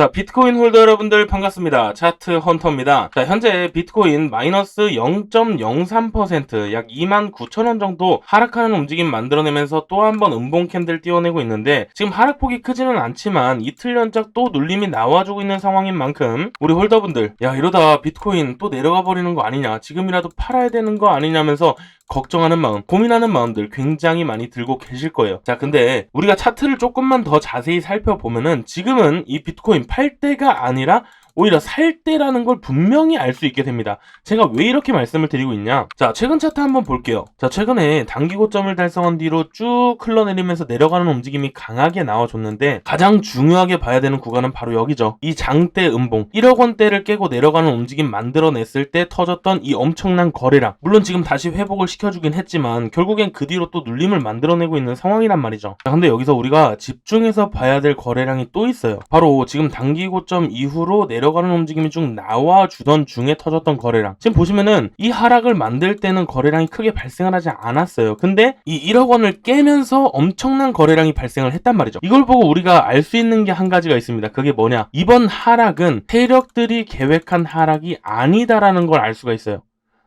자, 비트코인 홀더 여러분들 반갑습니다. 차트 헌터입니다. 자, 현재 비트코인 마이너스 0.03%, 약 2만 9천 원 정도 하락하는 움직임 만들어내면서 또 한 번 음봉 캔들 띄워내고 있는데 지금 하락폭이 크지는 않지만 이틀 연작 또 눌림이 나와주고 있는 상황인 만큼 우리 홀더분들 야 이러다 비트코인 또 내려가 버리는 거 아니냐 지금이라도 팔아야 되는 거 아니냐면서 걱정하는 마음, 고민하는 마음들 굉장히 많이 들고 계실 거예요. 자, 근데 우리가 차트를 조금만 더 자세히 살펴보면은 지금은 이 비트코인 팔 때가 아니라 오히려 살 때라는 걸 분명히 알 수 있게 됩니다. 제가 왜 이렇게 말씀을 드리고 있냐? 자, 최근 차트 한번 볼게요. 자, 최근에 단기 고점을 달성한 뒤로 쭉 흘러내리면서 내려가는 움직임이 강하게 나와줬는데 가장 중요하게 봐야 되는 구간은 바로 여기죠. 이 장대 음봉 1억 원대를 깨고 내려가는 움직임 만들어냈을 때 터졌던 이 엄청난 거래량. 물론 지금 다시 회복을 시켜주긴 했지만 결국엔 그 뒤로 또 눌림을 만들어내고 있는 상황이란 말이죠. 자, 근데 여기서 우리가 집중해서 봐야 될 거래량이 또 있어요. 바로 지금 단기 고점 이후로 내려 가는 움직임이 쭉 나와주던 중에 터졌던 거래량. 지금 보시면은 이 하락을 만들 때는 거래량이 크게 발생을 하지 않았어요. 근데 이 1억 원을 깨면서 엄청난 거래량이 발생을 했단 말이죠. 이걸 보고 우리가 알 수 있는 게 한 가지가 있습니다. 그게 뭐냐? 이번 하락은 세력들이 계획한 하락이 아니다라는 걸 알 수가 있어요.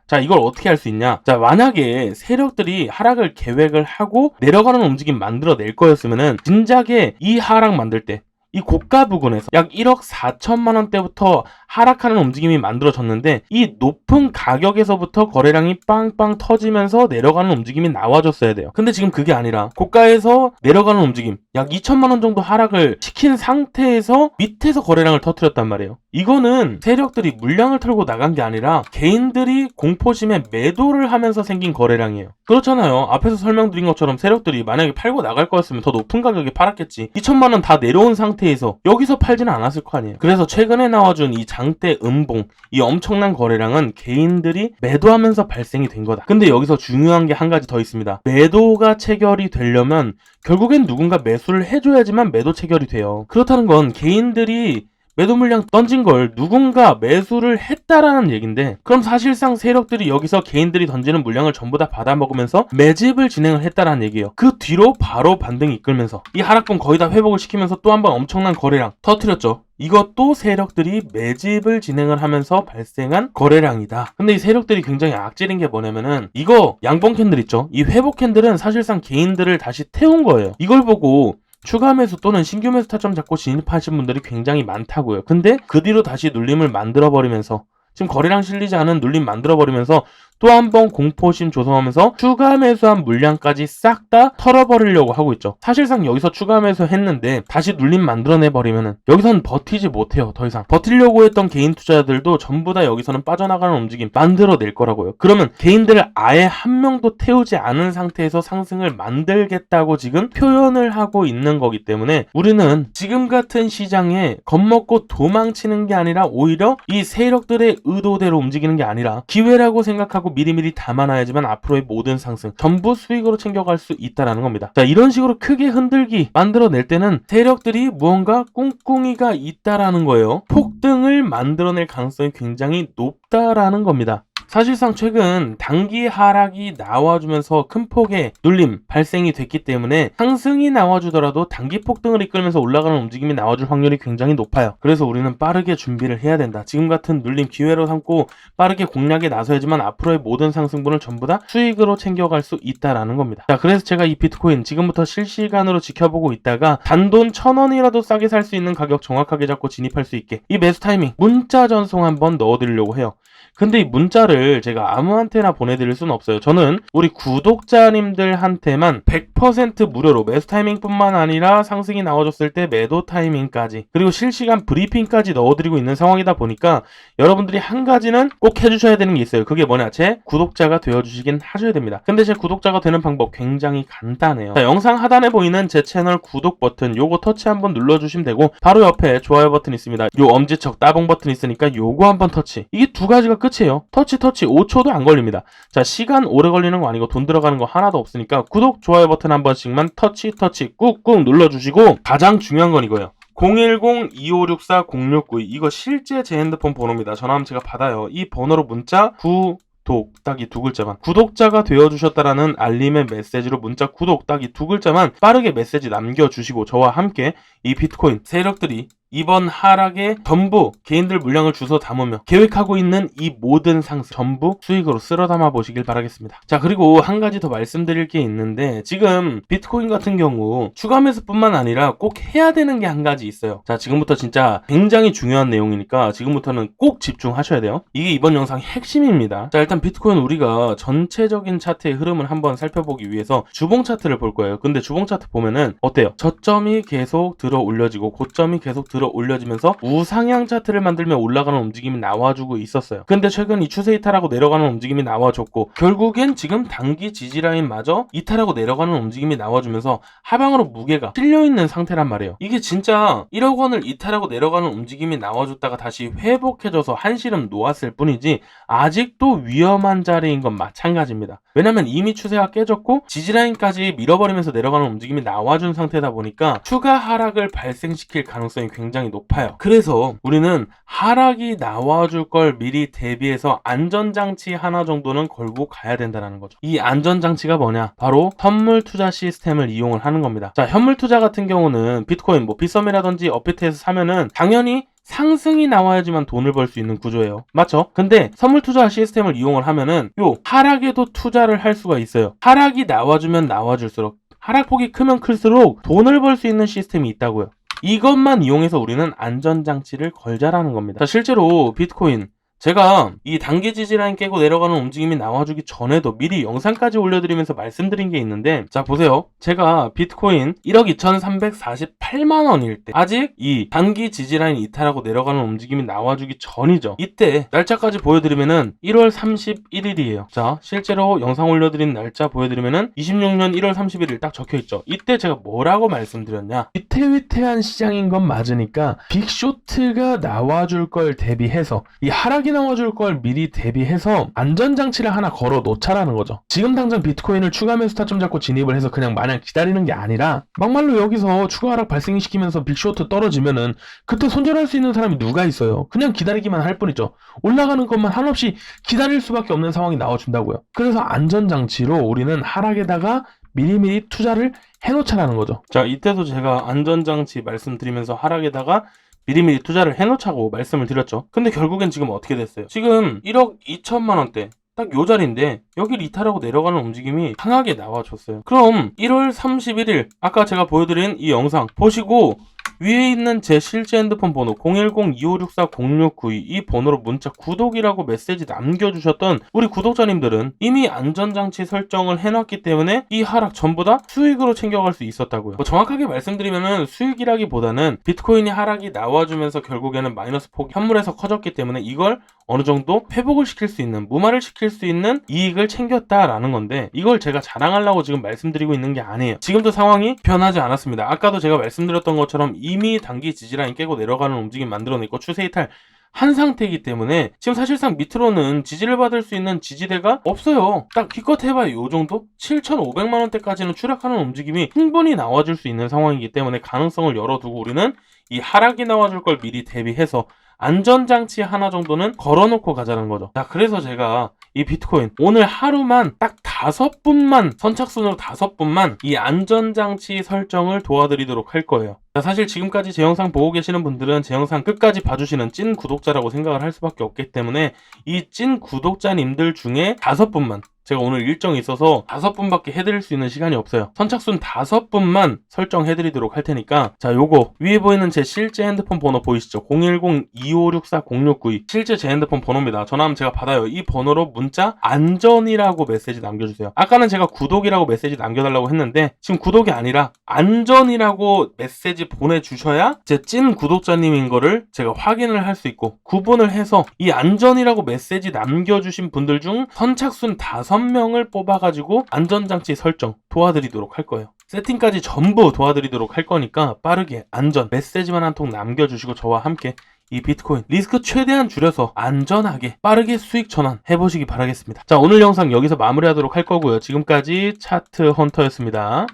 자, 이걸 어떻게 할 수 있냐? 자, 만약에 세력들이 하락을 계획을 하고 내려가는 움직임 만들어낼 거였으면은 진작에 이 하락 만들 때 이 고가 부근에서 약 1억 4천만 원대부터 하락하는 움직임이 만들어졌는데 이 높은 가격에서부터 거래량이 빵빵 터지면서 내려가는 움직임이 나와줬어야 돼요. 근데 지금 그게 아니라 고가에서 내려가는 움직임 약 2천만 원 정도 하락을 시킨 상태에서 밑에서 거래량을 터뜨렸단 말이에요. 이거는 세력들이 물량을 털고 나간 게 아니라 개인들이 공포심에 매도를 하면서 생긴 거래량이에요. 그렇잖아요. 앞에서 설명드린 것처럼 세력들이 만약에 팔고 나갈 거였으면 더 높은 가격에 팔았겠지. 2천만 원 다 내려온 상태에서 여기서 팔지는 않았을 거 아니에요. 그래서 최근에 나와준 이 장대 음봉, 이 엄청난 거래량은 개인들이 매도하면서 발생이 된 거다. 근데 여기서 중요한 게 한 가지 더 있습니다. 매도가 체결이 되려면 결국엔 누군가 매수를 해줘야지만 매도 체결이 돼요. 그렇다는 건 개인들이 매도 물량 던진 걸 누군가 매수를 했다라는 얘긴데 그럼 사실상 세력들이 여기서 개인들이 던지는 물량을 전부 다 받아먹으면서 매집을 진행을 했다라는 얘기예요. 그 뒤로 바로 반등이 이끌면서 이 하락분 거의 다 회복을 시키면서 또 한 번 엄청난 거래량 터트렸죠. 이것도 세력들이 매집을 진행을 하면서 발생한 거래량이다. 근데 이 세력들이 굉장히 악질인 게 뭐냐면은 이거 양봉 캔들 있죠? 이 회복 캔들은 사실상 개인들을 다시 태운 거예요. 이걸 보고 추가 매수 또는 신규 매수 타점 잡고 진입하신 분들이 굉장히 많다고요. 근데 그 뒤로 다시 눌림을 만들어 버리면서 지금 거래량 실리지 않은 눌림 만들어 버리면서 또 한 번 공포심 조성하면서 추가 매수한 물량까지 싹 다 털어버리려고 하고 있죠. 사실상 여기서 추가 매수 했는데 다시 눌림 만들어내 버리면은 여기선 버티지 못해요. 더 이상 버티려고 했던 개인 투자자들도 전부 다 여기서는 빠져나가는 움직임 만들어낼 거라고요. 그러면 개인들을 아예 한 명도 태우지 않은 상태에서 상승을 만들겠다고 지금 표현을 하고 있는 거기 때문에 우리는 지금 같은 시장에 겁먹고 도망치는 게 아니라 오히려 이 세력들의 의도대로 움직이는 게 아니라 기회라고 생각하고 미리미리 담아놔야지만 앞으로의 모든 상승 전부 수익으로 챙겨갈 수 있다라는 겁니다. 자 이런 식으로 크게 흔들기 만들어낼 때는 세력들이 무언가 꿍꿍이가 있다라는 거예요. 폭등을 만들어낼 가능성이 굉장히 높다라는 겁니다. 사실상 최근 단기 하락이 나와주면서 큰 폭의 눌림 발생이 됐기 때문에 상승이 나와주더라도 단기 폭등을 이끌면서 올라가는 움직임이 나와줄 확률이 굉장히 높아요. 그래서 우리는 빠르게 준비를 해야 된다. 지금 같은 눌림 기회로 삼고 빠르게 공략에 나서야지만 앞으로의 모든 상승분을 전부 다 수익으로 챙겨갈 수 있다라는 겁니다. 자, 그래서 제가 이 비트코인 지금부터 실시간으로 지켜보고 있다가 단돈 천 원이라도 싸게 살 수 있는 가격 정확하게 잡고 진입할 수 있게 이 매수 타이밍 문자 전송 한번 넣어드리려고 해요. 근데 이 문자를 제가 아무한테나 보내드릴 수는 없어요. 저는 우리 구독자님들한테만 100% 무료로 매수 타이밍뿐만 아니라 상승이 나와줬을 때 매도 타이밍까지 그리고 실시간 브리핑까지 넣어드리고 있는 상황이다 보니까 여러분들이 한 가지는 꼭 해주셔야 되는 게 있어요. 그게 뭐냐? 제 구독자가 되어주시긴 하셔야 됩니다. 근데 제 구독자가 되는 방법 굉장히 간단해요. 자, 영상 하단에 보이는 제 채널 구독 버튼 요거 터치 한번 눌러주시면 되고 바로 옆에 좋아요 버튼 있습니다. 요 엄지척 따봉 버튼 있으니까 요거 한번 터치. 이게 두 가지가 끝 이에요. 터치 터치 5초도 안 걸립니다. 자 시간 오래 걸리는 거 아니고 돈 들어가는 거 하나도 없으니까 구독 좋아요 버튼 한 번씩만 터치 터치 꾹꾹 눌러주시고 가장 중요한 건 이거예요. 010-2564-0692 이거 실제 제 핸드폰 번호입니다. 전화하면 제가 받아요. 이 번호로 문자 9 구독 딱 이 두 글자만 구독자가 되어주셨다라는 알림의 메시지로 문자 구독 딱 이 두 글자만 빠르게 메시지 남겨주시고 저와 함께 이 비트코인 세력들이 이번 하락에 전부 개인들 물량을 주워 담으며 계획하고 있는 이 모든 상승 전부 수익으로 쓸어 담아 보시길 바라겠습니다. 자 그리고 한 가지 더 말씀드릴 게 있는데 지금 비트코인 같은 경우 추가 매수뿐만 아니라 꼭 해야 되는 게 한 가지 있어요. 자 지금부터 진짜 굉장히 중요한 내용이니까 지금부터는 꼭 집중하셔야 돼요. 이게 이번 영상의 핵심입니다. 자 일단 비트코인 우리가 전체적인 차트의 흐름을 한번 살펴보기 위해서 주봉 차트를 볼 거예요. 근데 주봉 차트 보면은 어때요? 저점이 계속 들어 올려지고 고점이 계속 들어 올려지면서 우상향 차트를 만들며 올라가는 움직임이 나와주고 있었어요. 근데 최근 이 추세 이탈하고 내려가는 움직임이 나와줬고 결국엔 지금 단기 지지라인마저 이탈하고 내려가는 움직임이 나와주면서 하방으로 무게가 실려 있는 상태란 말이에요. 이게 진짜 1억 원을 이탈하고 내려가는 움직임이 나와줬다가 다시 회복해져서 한시름 놓았을 뿐이지 아직도 위험한 자리인 건 마찬가지입니다. 왜냐면 이미 추세가 깨졌고 지지라인까지 밀어버리면서 내려가는 움직임이 나와준 상태다 보니까 추가 하락을 발생시킬 가능성이 굉장히 높아요. 그래서 우리는 하락이 나와줄 걸 미리 대비해서 안전장치 하나 정도는 걸고 가야 된다는 거죠. 이 안전장치가 뭐냐? 바로 선물 투자 시스템을 이용을 하는 겁니다. 자, 현물 투자 같은 경우는 비트코인, 뭐 비썸이라든지 업비트에서 사면은 당연히 상승이 나와야지만 돈을 벌 수 있는 구조예요. 맞죠? 근데 선물 투자 시스템을 이용을 하면은 요 하락에도 투자를 할 수가 있어요. 하락이 나와주면 나와줄수록 하락폭이 크면 클수록 돈을 벌 수 있는 시스템이 있다고요. 이것만 이용해서 우리는 안전장치를 걸자라는 겁니다. 자, 실제로 비트코인 제가 이 단기 지지라인 깨고 내려가는 움직임이 나와주기 전에도 미리 영상까지 올려드리면서 말씀드린 게 있는데 자 보세요. 제가 비트코인 1억 2348만 원일 때 아직 이 단기 지지라인 이탈하고 내려가는 움직임이 나와주기 전이죠. 이때 날짜까지 보여드리면은 1월 31일이에요. 자 실제로 영상 올려드린 날짜 보여드리면은 26년 1월 31일 딱 적혀있죠. 이때 제가 뭐라고 말씀드렸냐 위태위태한 시장인 건 맞으니까 빅쇼트가 나와줄 걸 대비해서 이 하락이 나와줄 걸 미리 대비해서 안전장치를 하나 걸어 놓자라는 거죠. 지금 당장 비트코인을 추가 매수 타점 잡고 진입을 해서 그냥 마냥 기다리는 게 아니라 막말로 여기서 추가 하락 발생시키면서 빅쇼트 떨어지면은 그때 손절할 수 있는 사람이 누가 있어요? 그냥 기다리기만 할 뿐이죠. 올라가는 것만 한없이 기다릴 수밖에 없는 상황이 나와준다고요. 그래서 안전장치로 우리는 하락에다가 미리미리 투자를 해놓자라는 거죠. 자, 이때도 제가 안전장치 말씀드리면서 하락에다가 미리미리 투자를 해놓자고 말씀을 드렸죠. 근데 결국엔 지금 어떻게 됐어요? 지금 1억 2천만 원대 딱 요 자리인데 여기를 이탈하고 내려가는 움직임이 강하게 나와줬어요. 그럼 1월 31일 아까 제가 보여드린 이 영상 보시고 위에 있는 제 실제 핸드폰 번호 010-2564-0692 이 번호로 문자 구독이라고 메시지 남겨주셨던 우리 구독자님들은 이미 안전장치 설정을 해놨기 때문에 이 하락 전부 다 수익으로 챙겨갈 수 있었다고요. 뭐 정확하게 말씀드리면은 수익이라기보다는 비트코인이 하락이 나와주면서 결국에는 마이너스 폭이 현물에서 커졌기 때문에 이걸 어느 정도 회복을 시킬 수 있는 무마를 시킬 수 있는 이익을 챙겼다라는 건데 이걸 제가 자랑하려고 지금 말씀드리고 있는 게 아니에요. 지금도 상황이 변하지 않았습니다. 아까도 제가 말씀드렸던 것처럼 이미 단기 지지라인 깨고 내려가는 움직임 만들어냈고 추세 이탈 한 상태이기 때문에 지금 사실상 밑으로는 지지를 받을 수 있는 지지대가 없어요. 딱 기껏 해봐야 요 정도? 7,500만 원대까지는 추락하는 움직임이 충분히 나와줄 수 있는 상황이기 때문에 가능성을 열어두고 우리는 이 하락이 나와줄 걸 미리 대비해서 안전장치 하나 정도는 걸어놓고 가자는 거죠. 자, 그래서 제가 이 비트코인 오늘 하루만 딱 다섯 분만 선착순으로 다섯 분만 이 안전장치 설정을 도와드리도록 할 거예요. 자, 사실 지금까지 제 영상 보고 계시는 분들은 제 영상 끝까지 봐주시는 찐 구독자라고 생각을 할 수밖에 없기 때문에 이 찐 구독자님들 중에 다섯 분만 제가 오늘 일정이 있어서 다섯 분밖에 해드릴 수 있는 시간이 없어요. 선착순 다섯 분만 설정해드리도록 할 테니까 자 요거 위에 보이는 제 실제 핸드폰 번호 보이시죠? 010-2564-0692 실제 제 핸드폰 번호입니다. 전화하면 제가 받아요. 이 번호로 문자 안전이라고 메시지 남겨주세요. 아까는 제가 구독이라고 메시지 남겨달라고 했는데 지금 구독이 아니라 안전이라고 메시지 보내주셔야 제 찐 구독자님인 거를 제가 확인을 할 수 있고 구분을 해서 이 안전이라고 메시지 남겨주신 분들 중 선착순 다섯 명을 뽑아가지고 안전장치 설정 도와드리도록 할 거예요. 세팅까지 전부 도와드리도록 할 거니까 빠르게 안전 메시지만 한 통 남겨주시고 저와 함께 이 비트코인 리스크 최대한 줄여서 안전하게 빠르게 수익 전환 해보시기 바라겠습니다. 자 오늘 영상 여기서 마무리하도록 할 거고요. 지금까지 차트 헌터였습니다.